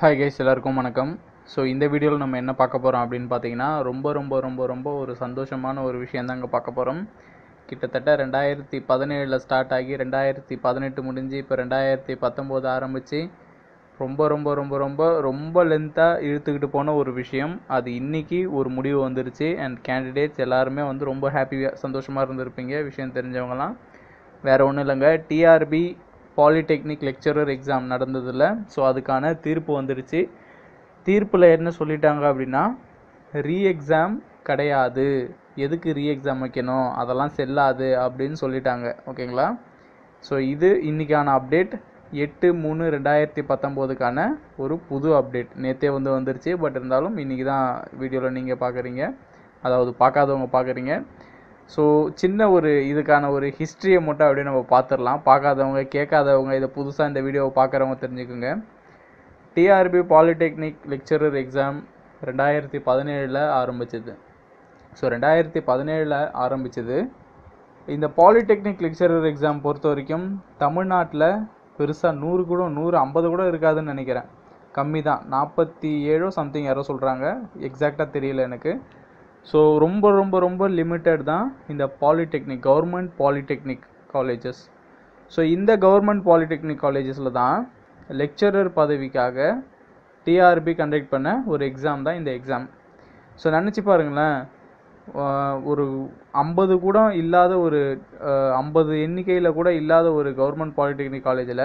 Hi guys எல்லாருக்கும் வணக்கம். So இந்த வீடியோவில் நம்ம என்ன பார்க்க போகிறோம் அப்படின்னு பார்த்தீங்கன்னா ரொம்ப ரொம்ப ரொம்ப ரொம்ப ஒரு சந்தோஷமான ஒரு விஷயம் தாங்க பார்க்க போகிறோம் கிட்டத்தட்ட ரெண்டாயிரத்தி பதினேழில் ஸ்டார்ட் ஆகி ரெண்டாயிரத்தி பதினெட்டு முடிஞ்சு இப்போ ரெண்டாயிரத்தி பத்தொம்போது ஆரம்பித்து ரொம்ப ரொம்ப ரொம்ப ரொம்ப ரொம்ப லென்த்தாக இழுத்துக்கிட்டு போன ஒரு விஷயம். அது இன்னைக்கு ஒரு முடிவு வந்துருச்சு. அண்ட் கேண்டிடேட்ஸ் எல்லாருமே வந்து ரொம்ப ஹாப்பியாக சந்தோஷமாக இருந்திருப்பீங்க. விஷயம் தெரிஞ்சவங்கலாம். வேறு ஒன்றும் இல்லைங்க. டிஆர்பி பாலிடெக்னிக் லெக்சரர் எக்ஸாம் நடந்ததில்ல. ஸோ அதுக்கான தீர்ப்பு வந்துருச்சு. தீர்ப்பில் என்ன சொல்லிட்டாங்க அப்படின்னா ரீ எக்ஸாம் கிடையாது. எதுக்கு ரீ எக்ஸாம் வைக்கணும்? அதெல்லாம் செல்லாது அப்படின்னு சொல்லிட்டாங்க. ஓகேங்களா? ஸோ இது இன்னைக்கான அப்டேட் எட்டு மூணு ரெண்டாயிரத்தி பத்தொம்போதுக்கான ஒரு புது அப்டேட் நேற்றே வந்து வந்துருச்சு. பட் இருந்தாலும் இன்றைக்கி தான் வீடியோவில் நீங்கள் பார்க்குறீங்க அதாவது பார்க்காதவங்க பார்க்குறீங்க ஸோ சின்ன ஒரு இதுக்கான ஒரு ஹிஸ்ட்ரியை மட்டும் அப்படியே நம்ம பார்த்துடலாம் பார்க்காதவங்க கேட்காதவங்க இதை புதுசாக இந்த வீடியோவை பார்க்குறவங்க தெரிஞ்சுக்கோங்க. டிஆர்பி பாலிடெக்னிக் லெக்சரர் எக்ஸாம் ரெண்டாயிரத்தி பதினேழில் ஆரம்பிச்சது. ஸோ ரெண்டாயிரத்தி பதினேழில் ஆரம்பிச்சது. இந்த பாலிடெக்னிக் லெக்சரர் எக்ஸாம் பொறுத்த வரைக்கும் தமிழ்நாட்டில் பெருசாக நூறு கூட நூறு ஐம்பது கூட இருக்காதுன்னு நினைக்கிறேன். கம்மி தான் நாற்பத்தி ஏழோ சம்திங் யாரோ சொல்கிறாங்க எக்ஸாக்டாக தெரியல எனக்கு. ஸோ ரொம்ப ரொம்ப ரொம்ப லிமிட்டட் தான் இந்த polytechnic government polytechnic colleges so இந்த கவர்மெண்ட் பாலிடெக்னிக் காலேஜஸில் தான் லெக்சரர் பதவிக்காக டிஆர்பி கண்டக்ட் பண்ண ஒரு எக்ஸாம் தான் இந்த எக்ஸாம் ஸோ நினச்சி பாருங்களேன். ஒரு ஐம்பது கூட இல்லாத ஒரு ஐம்பது எண்ணிக்கையில் கூட இல்லாத ஒரு கவர்மெண்ட் பாலிடெக்னிக் காலேஜில்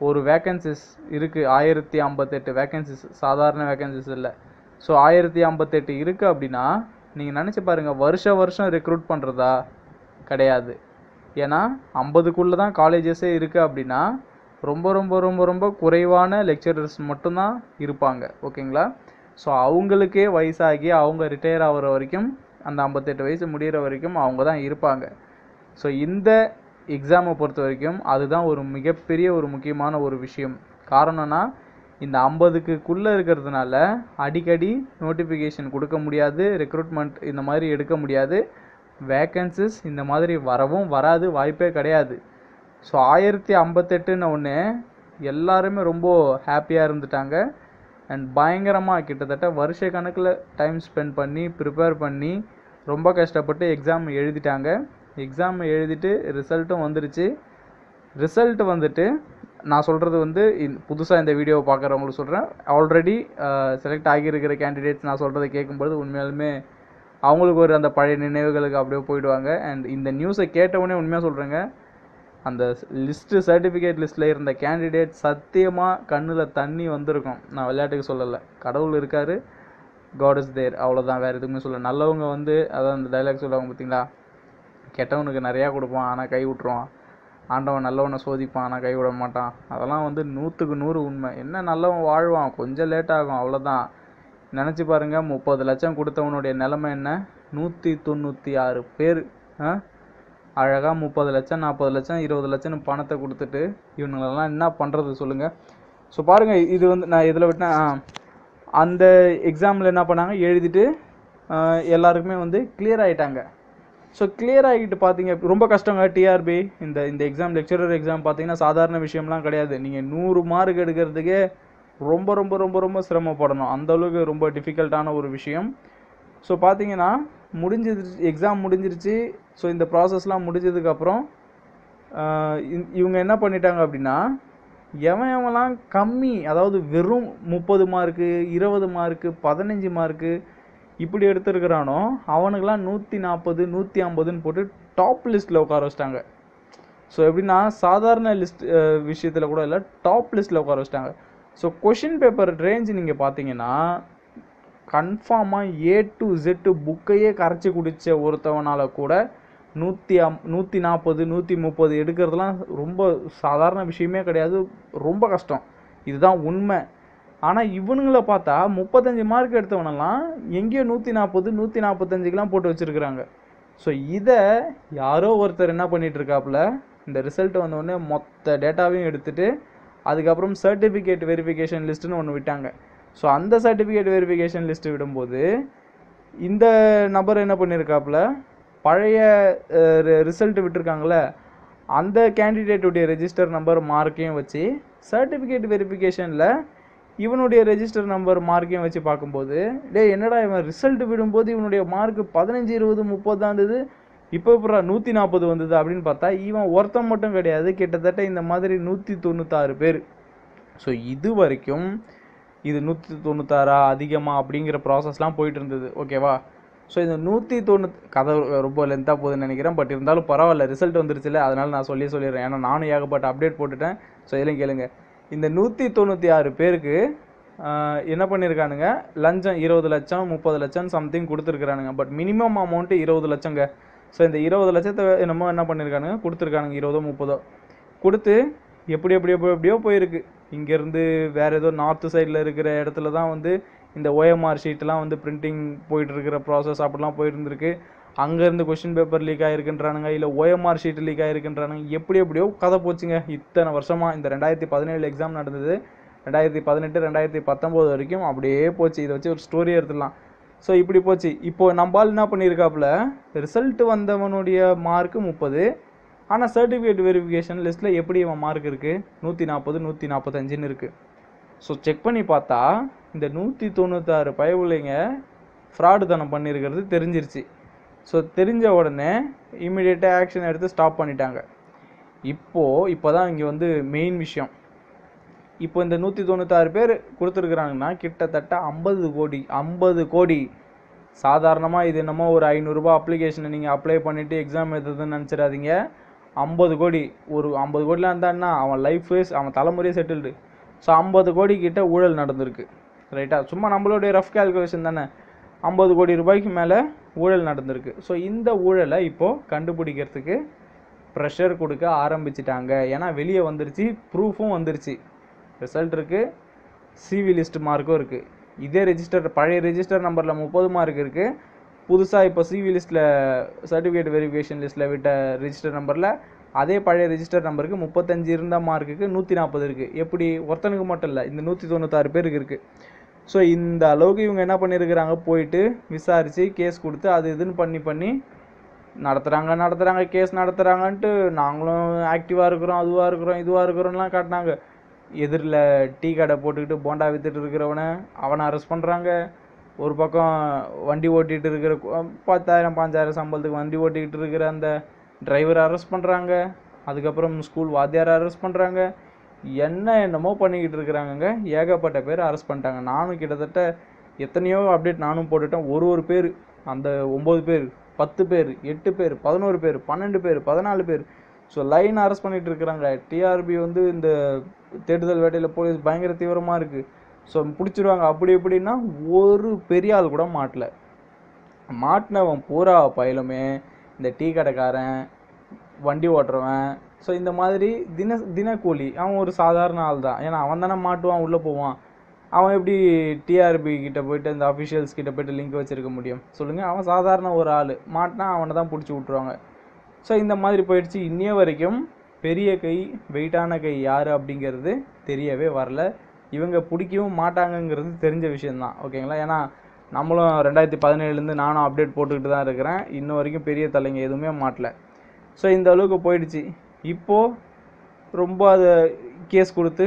ஒரு வேக்கன்சிஸ் இருக்குது ஆயிரத்தி ஐம்பத்தெட்டு வேக்கன்சிஸ் சாதாரண வேக்கன்சிஸ் இல்லை. ஸோ ஆயிரத்தி ஐம்பத்தெட்டு இருக்குது அப்படின்னா நீங்கள் நினச்சி பாருங்கள் வருஷ வருஷம் ரெக்ரூட் பண்ணுறதா கிடையாது. ஏன்னா ஐம்பதுக்குள்ளே தான் காலேஜஸே இருக்குது அப்படின்னா ரொம்ப ரொம்ப ரொம்ப ரொம்ப குறைவான லெக்சரர்ஸ் மட்டும்தான் இருப்பாங்க. ஓகேங்களா? ஸோ அவங்களுக்கே வயசாகி அவங்க ரிட்டையர் ஆகிற வரைக்கும் அந்த ஐம்பத்தெட்டு வயசு முடிகிற வரைக்கும் அவங்க தான் இருப்பாங்க. ஸோ இந்த எக்ஸாமை பொறுத்த வரைக்கும் அதுதான் ஒரு மிகப்பெரிய ஒரு முக்கியமான ஒரு விஷயம். காரணம்னா இந்த ஐம்பதுக்குள்ளே இருக்கிறதுனால அடிக்கடி நோட்டிஃபிகேஷன் கொடுக்க முடியாது ரெக்ரூட்மெண்ட் இந்த மாதிரி எடுக்க முடியாது. வேக்கன்சிஸ் இந்த மாதிரி வரவும் வராது வாய்ப்பே கிடையாது. ஸோ ஆயிரத்தி ஐம்பத்தெட்டுன்னு ஒன்று எல்லாருமே ரொம்ப ஹாப்பியாக இருந்துட்டாங்க. அண்ட் பயங்கரமாக கிட்டத்தட்ட வருஷ கணக்கில் டைம் ஸ்பெண்ட் பண்ணி ப்ரிப்பேர் பண்ணி ரொம்ப கஷ்டப்பட்டு எக்ஸாம் எழுதிட்டாங்க. எக்ஸாம் எழுதிட்டு ரிசல்ட்டும் வந்துருச்சு. ரிசல்ட் வந்துட்டு நான் சொல்கிறது வந்து புதுசாக இந்த வீடியோவை பார்க்குறவங்களுக்கு சொல்கிறேன் ஆல்ரெடி செலக்ட் ஆகியிருக்கிற கேண்டிடேட்ஸ் நான் சொல்கிறத கேட்கும்பொழுது உண்மையாலுமே அவங்களுக்கு ஒரு அந்த பழைய நினைவுகளுக்கு அப்படியே போயிடுவாங்க. அண்ட் இந்த நியூஸை கேட்டவுடனே உண்மையாக சொல்கிறேங்க அந்த லிஸ்ட்டு சர்டிஃபிகேட் லிஸ்ட்டில் இருந்த கேண்டிடேட் சத்தியமாக கண்ணில் தண்ணி வந்திருக்கும். நான் விளையாட்டுக்கு சொல்லலை. கடவுள் இருக்கார். காட் இஸ் தேர் அவ்வளோதான் வேறு எதுவுமே சொல்ல நல்லவங்க வந்து அதான் அந்த டைலாக் சொல்லுவாங்க பார்த்தீங்களா கெட்டவனுக்கு நிறையா கொடுப்பான். ஆனால் கை விட்டுருவான். ஆண்டவன் நல்லவனை சோதிப்பான் ஆனால் கைவிட மாட்டான். அதெல்லாம் வந்து நூற்றுக்கு நூறு உண்மை. என்ன நல்லவன் வாழ்வான்? கொஞ்சம் லேட் ஆகும் அவ்வளோதான் நினச்சி பாருங்கள் முப்பது லட்சம் கொடுத்தவனுடைய நிலமை என்ன? நூற்றி தொண்ணூற்றி ஆறு பேர் அழகாக முப்பது லட்சம் நாற்பது லட்சம் இருபது லட்சம்னு பணத்தை கொடுத்துட்டு இவனுங்களெல்லாம் என்ன பண்ணுறது சொல்லுங்கள் ஸோ பாருங்கள் இது வந்து நான் இதில் விட்டேன் அந்த எக்ஸாமில் என்ன பண்ணாங்க? எழுதிட்டு எல்லாருக்குமே வந்து கிளியர் ஆகிட்டாங்க ஸோ கிளியர் ஆகிட்டு பார்த்தீங்க ரொம்ப கஷ்டங்க டிஆர்பி இந்த இந்த எக்ஸாம் லெக்சரர் எக்ஸாம் பார்த்தீங்கன்னா சாதாரண விஷயம்லாம் கிடையாது. நீங்கள் நூறு மார்க் எடுக்கிறதுக்கே ரொம்ப ரொம்ப ரொம்ப ரொம்ப சிரமப்படணும். அந்தளவுக்கு ரொம்ப டிஃபிகல்ட்டான ஒரு விஷயம். ஸோ பார்த்தீங்கன்னா முடிஞ்சிருச்சு எக்ஸாம் முடிஞ்சிருச்சு. ஸோ இந்த ப்ராசஸ்லாம் முடிஞ்சதுக்கப்புறம் இவங்க என்ன பண்ணிட்டாங்க அப்படின்னா எவன் எவன்லாம் கம்மி அதாவது வெறும் முப்பது மார்க்கு இருபது மார்க்கு பதினஞ்சு மார்க்கு இப்படி எடுத்துருக்கிறானோ அவனுக்கெல்லாம் நூற்றி நாற்பது நூற்றி ஐம்பதுன்னு போட்டு டாப் லிஸ்ட்டில் உட்கார வச்சிட்டாங்க. ஸோ எப்படின்னா சாதாரண லிஸ்ட் விஷயத்தில் கூட இல்லை டாப் லிஸ்ட்டில் உட்கார வச்சிட்டாங்க. ஸோ கொஷின் பேப்பர் ரேஞ்ச் நீங்கள் பார்த்தீங்கன்னா கன்ஃபார்மாக ஏ டு ஜெட்டு புக்கையே கரைச்சி குடித்த ஒருத்தவனால் கூட நூற்றி அம் நூற்றி நாற்பது நூற்றி முப்பது எடுக்கிறதுலாம் ரொம்ப சாதாரண விஷயமே கிடையாது. ரொம்ப கஷ்டம். இதுதான் உண்மை. ஆனால் இவனுங்களை பார்த்தா முப்பத்தஞ்சு மார்க் எடுத்தவனெல்லாம் எங்கேயோ நூற்றி நாற்பது நூற்றி நாற்பத்தஞ்சுக்கெலாம் போட்டு வச்சுருக்குறாங்க. ஸோ இதை யாரோ ஒருத்தர் என்ன பண்ணிட்டு இருக்காப்புல இந்த ரிசல்ட் வந்தோடனே மொத்த டேட்டாவையும் எடுத்துட்டு அதுக்கப்புறம் சர்டிஃபிகேட் வெரிஃபிகேஷன் லிஸ்ட்டுன்னு ஒன்று விட்டாங்க. ஸோ அந்த சர்டிஃபிகேட் வெரிஃபிகேஷன் லிஸ்ட்டு விடும்போது இந்த நபர் என்ன பண்ணியிருக்காப்புல பழைய ரிசல்ட் விட்டுருக்காங்களே அந்த கேண்டிடேட்டுடைய ரெஜிஸ்டர் நம்பர் மார்க்கையும் வச்சு சர்டிஃபிகேட் வெரிஃபிகேஷனில் இவனுடைய ரெஜிஸ்டர் நம்பர் மார்க்கையும் வச்சு பார்க்கும்போது டே என்னடா இவன் ரிசல்ட் விடும்போது இவனுடைய மார்க் பதினஞ்சு இருபது முப்பது தான் இருந்தது. இப்போ இப்போ நூற்றி நாற்பது வந்தது. அப்படின்னு பார்த்தா இவன் ஒருத்தன் மட்டும் கிடையாது. கிட்டத்தட்ட இந்த மாதிரி நூற்றி தொண்ணூத்தாறு பேர். ஸோ இது வரைக்கும் இது நூற்றி தொண்ணூத்தாறா அதிகமாக அப்படிங்கிற ப்ராசஸ்லாம் போயிட்டு இருந்தது. ஓகேவா ஸோ இந்த நூற்றி தொண்ணூத் கதை ரொம்ப லென்த்தாக போகுதுன்னு நினைக்கிறேன். பட் இருந்தாலும் பரவாயில்ல ரிசல்ட் வந்துருச்சுல அதனால நான் சொல்லி சொல்லிடுறேன். ஏன்னா நானும் ஏகப்பட்ட அப்டேட் போட்டுட்டேன். ஸோ இதெல்லாம் கேளுங்க. இந்த நூற்றி தொண்ணூற்றி ஆறு பேருக்கு என்ன பண்ணியிருக்கானுங்க லஞ்சம் இருபது லட்சம் முப்பது லட்சம் சம்திங் கொடுத்துருக்குறானுங்க. பட் மினிமம் அமௌண்ட்டு இருபது லட்சங்க. ஸோ இந்த இருபது லட்சத்தை என்னமோ என்ன பண்ணியிருக்கானுங்க கொடுத்துருக்கானுங்க இருபதோ முப்பதோ. கொடுத்து எப்படி எப்படி எப்படி எப்படியோ போயிருக்கு. இங்கேருந்து வேறு ஏதோ நார்த்து சைடில் இருக்கிற இடத்துல தான் வந்து இந்த ஓஎம்ஆர் ஷீட்லாம் வந்து பிரிண்டிங் போயிட்டுருக்கிற ப்ராசஸ் அப்படிலாம் போயிருந்துருக்கு அங்கேருந்து கொஷின் பேப்பர் லீக் ஆகிருக்குன்றானுங்க இல்லை ஓஎம்ஆர் ஷீட் லீக் ஆகிருக்குன்றானுங்க எப்படி எப்படியோ கதை போச்சுங்க. இத்தனை வருஷமாக இந்த ரெண்டாயிரத்தி பதினேழு எக்ஸாம் நடந்தது. ரெண்டாயிரத்தி பதினெட்டு ரெண்டாயிரத்தி பத்தொம்போது வரைக்கும் அப்படியே போச்சு. இதை வச்சு ஒரு ஸ்டோரி எடுத்துடலாம். ஸோ இப்படி போச்சு. இப்போ நம்பால் என்ன பண்ணியிருக்காப்புல? ரிசல்ட் வந்தவனுடைய மார்க்கு முப்பது. ஆனால் சர்டிஃபிகேட் வெரிஃபிகேஷன் லிஸ்ட்டில் எப்படி இவன் மார்க் இருக்குது நூற்றி நாற்பது நூற்றி நாற்பத்தஞ்சுன்னு இருக்குது ஸோ செக் பண்ணி பார்த்தா இந்த நூற்றி தொண்ணூத்தாறு பயவுலைங்க ஃப்ராடு தனம் பண்ணியிருக்கிறது தெரிஞ்சிருச்சு. ஸோ தெரிஞ்ச உடனே இமிடியேட்டாக ஆக்ஷன் எடுத்து ஸ்டாப் பண்ணிட்டாங்க. இப்போது இப்போ தான் இங்கே வந்து மெயின் விஷயம். இப்போ இந்த நூற்றி தொண்ணூத்தாறு பேர் கொடுத்துருக்குறாங்கன்னா கிட்டத்தட்ட ஐம்பது கோடி ஐம்பது கோடி. சாதாரணமாக இது என்னமோ ஒரு ஐநூறுரூபா அப்ளிகேஷனை நீங்கள் அப்ளை பண்ணிவிட்டு எக்ஸாம் எழுதுறதுன்னு நினச்சிடாதீங்க. ஐம்பது கோடி ஒரு ஐம்பது கோடிலாம் இருந்தான்னா அவன் லைஃப் அவன் தலைமுறையே செட்டில்டு ஸோ ஐம்பது கோடி கிட்ட ஊழல் நடந்திருக்கு. ரைட்டாக சும்மா நம்மளுடைய ரஃப் கால்குலேஷன் தானே. ஐம்பது கோடி ரூபாய்க்கு மேலே ஊழல் நடந்திருக்கு. ஸோ இந்த ஊழலை இப்போது கண்டுபிடிக்கிறதுக்கு ப்ரெஷர் கொடுக்க ஆரம்பிச்சிட்டாங்க. ஏன்னா வெளியே வந்துருச்சு ப்ரூஃபும் வந்துருச்சு. ரிசல்ட் இருக்குது சிவி லிஸ்ட் மார்க்கும் இருக்குது இதே ரெஜிஸ்டர் பழைய ரெஜிஸ்டர் நம்பரில் முப்பது மார்க் இருக்குது புதுசாக இப்போ சிவி லிஸ்ட்டில் சர்டிஃபிகேட் வெரிஃபிகேஷன் லிஸ்ட்டில் விட்ட ரெஜிஸ்டர் நம்பரில் அதே பழைய ரெஜிஸ்டர் நம்பருக்கு முப்பத்தஞ்சு இருந்த மார்க்குக்கு நூற்றி நாற்பது இருக்குது எப்படி? ஒருத்தனுக்கு மட்டும் இல்லை இந்த நூற்றி தொண்ணூத்தாறு பேருக்கு இருக்குது ஸோ இந்த அளவுக்கு இவங்க என்ன பண்ணியிருக்கிறாங்க போயிட்டு விசாரித்து கேஸ் கொடுத்து அது இதுன்னு பண்ணி பண்ணி நடத்துகிறாங்க நடத்துகிறாங்க கேஸ் நடத்துகிறாங்கன்ட்டு நாங்களும் ஆக்டிவாக இருக்கிறோம் அதுவாக இருக்கிறோம் இதுவாக இருக்கிறோம்லாம் காட்டினாங்க. எதிரில் டீ கடை போட்டுக்கிட்டு போண்டா வித்துட்டு இருக்கிறவனை அவனை அரெஸ்ட் பண்ணுறாங்க ஒரு பக்கம் வண்டி ஓட்டிகிட்டு இருக்கிற பத்தாயிரம் பாஞ்சாயிரம் சம்பளத்துக்கு வண்டி ஓட்டிக்கிட்டு இருக்கிற அந்த டிரைவரை அரெஸ்ட் பண்ணுறாங்க அதுக்கப்புறம் ஸ்கூல் வாத்தியாரை அரெஸ்ட் பண்ணுறாங்க என்ன என்னமோ பண்ணிக்கிட்டு இருக்கிறாங்கங்க. ஏகப்பட்ட பேர் அரெஸ்ட் பண்ணிட்டாங்க. நானும் கிட்டத்தட்ட எத்தனையோ அப்டேட் நானும் போட்டுட்டேன். ஒரு ஒரு பேர் அந்த ஒம்பது பேர் பத்து பேர் எட்டு பேர் பதினோரு பேர் பன்னெண்டு பேர் பதினாலு பேர். ஸோ லைன் அரெஸ்ட் பண்ணிட்டு இருக்கிறாங்க. டிஆர்பி வந்து இந்த தேடுதல் வேட்டையில் போலீஸ் பயங்கர தீவிரமாக இருக்குது ஸோ பிடிச்சிருவாங்க. அப்படி எப்படின்னா ஒரு பெரிய ஆள் கூட மாட்டல. மாட்டினவன் பூரா பயிலுமே. இந்த டீ கடைக்காரன் வண்டி ஓட்டுறவன் ஸோ இந்த மாதிரி தின தினக்கூலி அவன் ஒரு சாதாரண ஆள் தான் ஏன்னா அவன் தானே மாட்டுவான் உள்ளே போவான். அவன் எப்படி டிஆர்பி கிட்ட போயிட்டு இந்த அஃபிஷியல்ஸ் கிட்ட போயிட்டு லிங்க் வச்சிருக்க முடியும்? சொல்லுங்கள் அவன் சாதாரண ஒரு ஆள். மாட்டினா அவனை தான் பிடிச்சி விட்ருவாங்க ஸோ இந்த மாதிரி போயிடுச்சு. இன்னைய வரைக்கும் பெரிய கை வெயிட்டான கை யார் அப்படிங்கிறது தெரியவே வரல. இவங்க பிடிக்கவும் மாட்டாங்கங்கிறது தெரிஞ்ச விஷயம்தான். ஓகேங்களா ஏன்னா நம்மளும் ரெண்டாயிரத்தி பதினேழுலேருந்து நானும் அப்டேட் போட்டுக்கிட்டு தான் இருக்கிறேன். இன்ன வரைக்கும் பெரிய தலைங்க எதுவுமே மாட்டல. ஸோ இந்த அளவுக்கு போயிடுச்சு. இப்போது ரொம்ப அதை கேஸ் கொடுத்து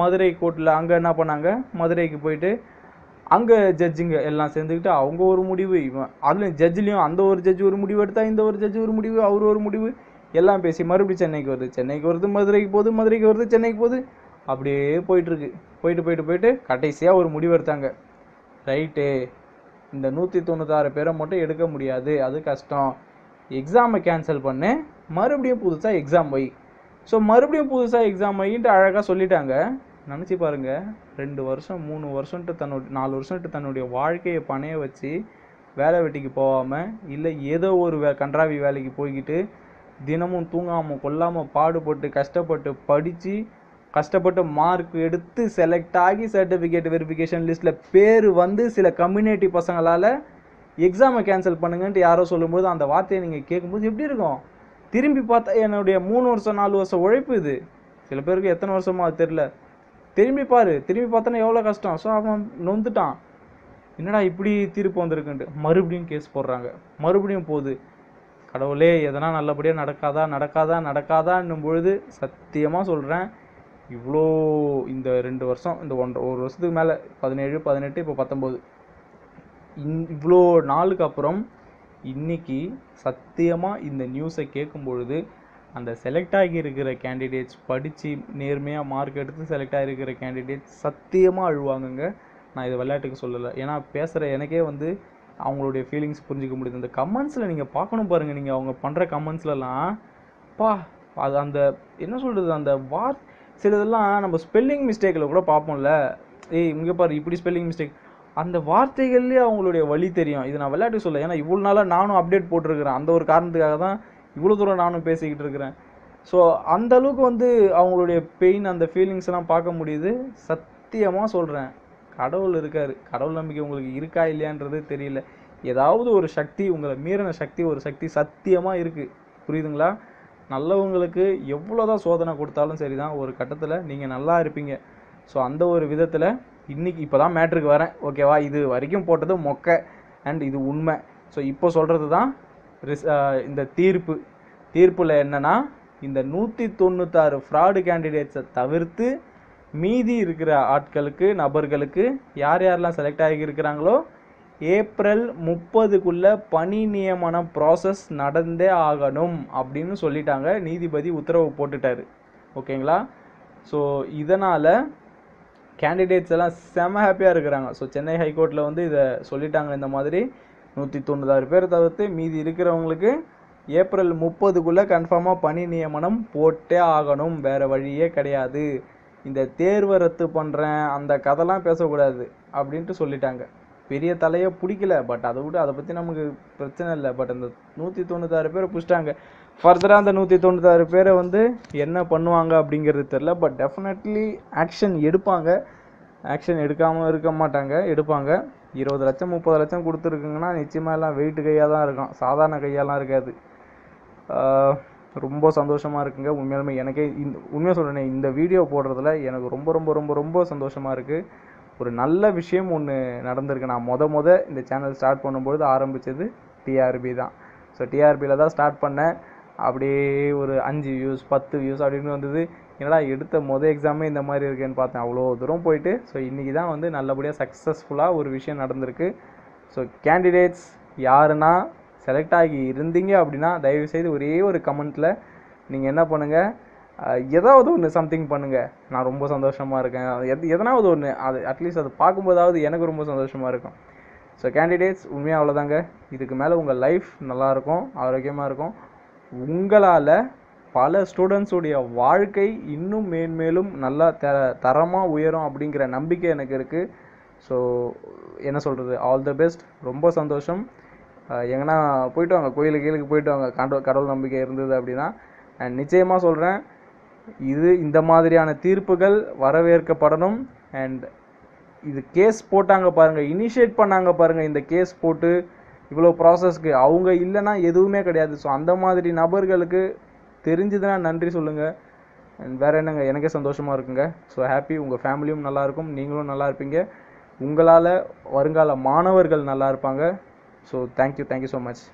மதுரை கோர்ட்டில் அங்கே என்ன பண்ணாங்க? மதுரைக்கு போயிட்டு அங்கே ஜட்ஜுங்க எல்லாம் சேர்ந்துக்கிட்டு அவங்க ஒரு முடிவு. இவன் அதுலேயும் ஜட்ஜ்லேயும் அந்த ஒரு ஜட்ஜ் ஒரு முடிவு எடுத்தால் இந்த ஒரு ஜட்ஜ் ஒரு முடிவு அவர் ஒரு முடிவு. எல்லாம் பேசி மறுபடியும் சென்னைக்கு வருது. சென்னைக்கு வருது மதுரைக்கு போகுது மதுரைக்கு வருது சென்னைக்கு போகுது. அப்படியே போயிட்டுருக்கு போயிட்டு போயிட்டு போயிட்டு கடைசியாக ஒரு முடிவு எடுத்தாங்க. ரைட்டு. இந்த நூற்றி தொண்ணூத்தாறு பேரை மட்டும் எடுக்க முடியாது. அது கஷ்டம். எக்ஸாமை கேன்சல் பண்ணு. மறுபடியும் புதுசாக எக்ஸாம் வை. ஸோ மறுபடியும் புதுசாக எக்ஸாம் வைன்ட்டு அழகாக சொல்லிட்டாங்க. நினச்சி பாருங்கள் ரெண்டு வருஷம் மூணு வருஷம்ட்டு தன்னுடைய நாலு வருஷம்ட்டு தன்னுடைய வாழ்க்கையை பணைய வச்சு வேலை வெட்டிக்கு போகாமல் இல்லை ஏதோ ஒரு வே கன்றாவி வேலைக்கு போய்கிட்டு தினமும் தூங்காமல் கொல்லாமல் பாடுபட்டு கஷ்டப்பட்டு படித்து கஷ்டப்பட்டு மார்க் எடுத்து செலக்ட் ஆகி சர்டிஃபிகேட் வெரிஃபிகேஷன் லிஸ்ட்டில் பேர் வந்து சில கம்யூனிட்டி பசங்களால் எக்ஸாமை கேன்சல் பண்ணுங்கன்ட்டு யாரோ சொல்லும்போது அந்த வார்த்தையை நீங்கள் கேட்கும்போது எப்படி இருக்கும்? திரும்பி பார்த்தா என்னுடைய மூணு வருஷம் நாலு வருஷம் உழைப்பு இது. சில பேருக்கு எத்தனை வருஷமோ அது தெரில திரும்பி பாரு. திரும்பி பார்த்தோன்னா எவ்வளோ கஷ்டம். ஸோ அவன் நொந்துட்டான். என்னடா இப்படி தீர்ப்பு வந்திருக்குன்ட்டு. மறுபடியும் கேஸ் போடுறாங்க. மறுபடியும் போகுது. கடவுளே எதனா நல்லபடியாக நடக்காதா? நடக்காதா? நடக்காதான்னும் பொழுது சத்தியமாக சொல்கிறேன் இவ்வளோ இந்த ரெண்டு வருஷம் இந்த ஒன்றரை ஒரு வருஷத்துக்கு மேலே பதினேழு பதினெட்டு இப்போ பத்தொம்போது. இந் இவ்வளோ நாளுக்கு அப்புறம் இன்னைக்கு சத்தியமாக இந்த நியூஸை கேட்கும் பொழுது அந்த செலக்ட் ஆகியிருக்கிற கேண்டிடேட்ஸ் படித்து நேர்மையாக மார்க் எடுத்து செலக்ட் ஆகிருக்கிற கேண்டிடேட்ஸ் சத்தியமாக அழுவாங்கங்க. நான் இதை விளையாட்டுக்கு சொல்லலை. ஏன்னா பேசுகிற எனக்கே வந்து அவங்களுடைய ஃபீலிங்ஸ் புரிஞ்சிக்க முடியுது. அந்த கமெண்ட்ஸில் நீங்கள் பார்க்கணும் பாருங்கள் நீங்கள் அவங்க பண்ணுற கமெண்ட்ஸ்லலாம் பா அது அந்த என்ன சொல்கிறது அந்த வார் சிலதெல்லாம் நம்ம ஸ்பெல்லிங் மிஸ்டேக்கில் கூட பார்ப்போம்ல. ஏய் இங்கே பாரு இப்படி ஸ்பெல்லிங் மிஸ்டேக் அந்த வார்த்தைகள்லேயே அவங்களுடைய வழி தெரியும். இது நான் விளையாட்டு சொல்ல ஏன்னா இவ்வளோ நாளாக நானும் அப்டேட் போட்டிருக்கிறேன். அந்த ஒரு காரணத்துக்காக தான் இவ்வளோ தூரம் நானும் பேசிக்கிட்டு இருக்கிறேன். ஸோ அந்த அளவுக்கு வந்து அவங்களுடைய பெயின் அந்த ஃபீலிங்ஸ் எல்லாம் பார்க்க முடியுது. சத்தியமாக சொல்கிறேன் கடவுள் இருக்கார். கடவுள் நம்பிக்கை உங்களுக்கு இருக்கா இல்லையான்றது தெரியல. ஏதாவது ஒரு சக்தி உங்களை மீறின சக்தி ஒரு சக்தி சத்தியமாக இருக்குது புரியுதுங்களா? நல்லவங்களுக்கு எவ்வளோ தான் சோதனை கொடுத்தாலும் சரி தான் ஒரு கட்டத்தில் நீங்கள் நல்லா இருப்பீங்க. ஸோ அந்த ஒரு விதத்தில் இன்னைக்கு இப்போ தான் மேட்ருக்கு வரேன். ஓகேவா? இது வரைக்கும் போட்டது மொக்க. அண்ட் இது உண்மை. ஸோ இப்போ சொல்கிறது தான் ரிஸ் இந்த தீர்ப்பு. தீர்ப்பில் என்னன்னா இந்த நூற்றி தொண்ணூத்தாறு ஃப்ராடு கேண்டிடேட்ஸை தவிர்த்து மீதி இருக்கிற ஆட்களுக்கு நபர்களுக்கு யார் யாரெல்லாம் செலக்ட் ஆகியிருக்கிறாங்களோ ஏப்ரல் முப்பதுக்குள்ளே பணி நியமன ப்ராசஸ் நடந்தே ஆகணும் அப்படின்னு சொல்லிட்டாங்க. நீதிபதி உத்தரவு போட்டுட்டாரு. ஓகேங்களா? ஸோ இதனால் கேண்டிடேட்ஸ் எல்லாம் செம ஹாப்பியாக இருக்கிறாங்க. ஸோ சென்னை ஹைகோர்ட்டில் வந்து இதை சொல்லிட்டாங்க இந்த மாதிரி. நூற்றி தொண்ணூறாறு பேர் தவிர்த்து மீதி இருக்கிறவங்களுக்கு ஏப்ரல் முப்பதுக்குள்ளே கன்ஃபார்மாக பணி நியமனம் போட்டே ஆகணும். வேறு வழியே கிடையாது. இந்த தேர்வை ரத்து பண்ணுறேன் அந்த கதைலாம் பேசக்கூடாது அப்படின்ட்டு சொல்லிட்டாங்க. பெரிய தலையை பிடிக்கல. பட் அதை விட அதை பற்றி நமக்கு பிரச்சனை இல்லை. பட் அந்த நூற்றி தொண்ணூத்தாறு பேர் பிடிச்சிட்டாங்க. ஃபர்தராக அந்த நூற்றி தொண்ணூத்தாறு பேரை வந்து என்ன பண்ணுவாங்க அப்படிங்கிறது தெரில பட் டெஃபினெட்லி ஆக்ஷன் எடுப்பாங்க. ஆக்ஷன் எடுக்காமல் இருக்க மாட்டாங்க எடுப்பாங்க. இருபது லட்சம் முப்பது லட்சம் கொடுத்துருக்குங்கன்னா நிச்சயமாக எல்லாம் வெயிட்டு கையாக தான் இருக்கும். சாதாரண கையாலாம் இருக்காது. ரொம்ப சந்தோஷமாக இருக்குங்க. உண்மையாலுமே எனக்கே இந்த உண்மையாக சொல்கிறேன் இந்த வீடியோ போடுறதுல எனக்கு ரொம்ப ரொம்ப ரொம்ப ரொம்ப சந்தோஷமாக இருக்குது ஒரு நல்ல விஷயம் ஒன்று நடந்திருக்கு. நான் மொத மொத இந்த சேனல் ஸ்டார்ட் பண்ணும்பொழுது ஆரம்பித்தது டிஆர்பி தான். ஸோ டிஆர்பியில் தான் ஸ்டார்ட் பண்ணேன். அப்படியே ஒரு அஞ்சு வியூஸ் பத்து வியூஸ் அப்படின்னு வந்தது. என்னடா எடுத்த மொதல் எக்ஸாமே இந்த மாதிரி இருக்கேன்னு பார்த்தேன். அவ்வளோ தூரம் போயிட்டு ஸோ இன்றைக்கி தான் வந்து நல்லபடியாக சக்ஸஸ்ஃபுல்லாக ஒரு விஷயம் நடந்திருக்கு. ஸோ கேண்டிடேட்ஸ் யாருன்னா செலக்ட் ஆகி இருந்தீங்க அப்படின்னா தயவுசெய்து ஒரே ஒரு கமெண்ட்டில் நீங்கள் என்ன பண்ணுங்கள் ஏதாவது ஒன்று சம்திங் பண்ணுங்கள் நான் ரொம்ப சந்தோஷமாக இருக்கேன். அது எது எதனாவது ஒன்று அது அட்லீஸ்ட் அது பார்க்கும்போதாவது எனக்கு ரொம்ப சந்தோஷமாக இருக்கும். ஸோ கேண்டிடேட்ஸ் உண்மையாக அவ்வளோதாங்க இதுக்கு மேலே உங்கள் லைஃப் நல்லாயிருக்கும் ஆரோக்கியமாக இருக்கும். உங்களால் பல ஸ்டூடெண்ட்ஸுடைய வாழ்க்கை இன்னும் மேன்மேலும் நல்லா த தரமாக உயரும் அப்படிங்கிற நம்பிக்கை எனக்கு இருக்குது ஸோ என்ன சொல்கிறது ஆல் த பெஸ்ட் ரொம்ப சந்தோஷம். எங்கன்னா போயிட்டு வாங்க. கோயிலுக்கு கீழுக்கு போயிட்டு வாங்க. கடவுள் கடவுள் நம்பிக்கை இருந்தது அப்படின்னா. அண்ட் நிச்சயமாக சொல்கிறேன் இது இந்த மாதிரியான தீர்ப்புகள் வரவேற்கப்படணும். அண்ட் இது கேஸ் போட்டாங்க பாருங்கள் இனிஷியேட் பண்ணாங்க பாருங்கள் இந்த கேஸ் போட்டு இவ்வளோ ப்ராசஸ்க்கு அவங்க இல்லைன்னா எதுவுமே கிடையாது. ஸோ அந்த மாதிரி நபர்களுக்கு தெரிஞ்சதுன்னா நன்றி சொல்லுங்கள் அண்ட் வேறு என்னங்க? எனக்கே சந்தோஷமாக இருக்குங்க. ஸோ ஹாப்பி உங்கள் ஃபேமிலியும் நல்லாயிருக்கும் நீங்களும் நல்லா இருப்பீங்க. உங்களால் வருங்கால மாணவர்கள் நல்லா இருப்பாங்க. So thank you thank you so much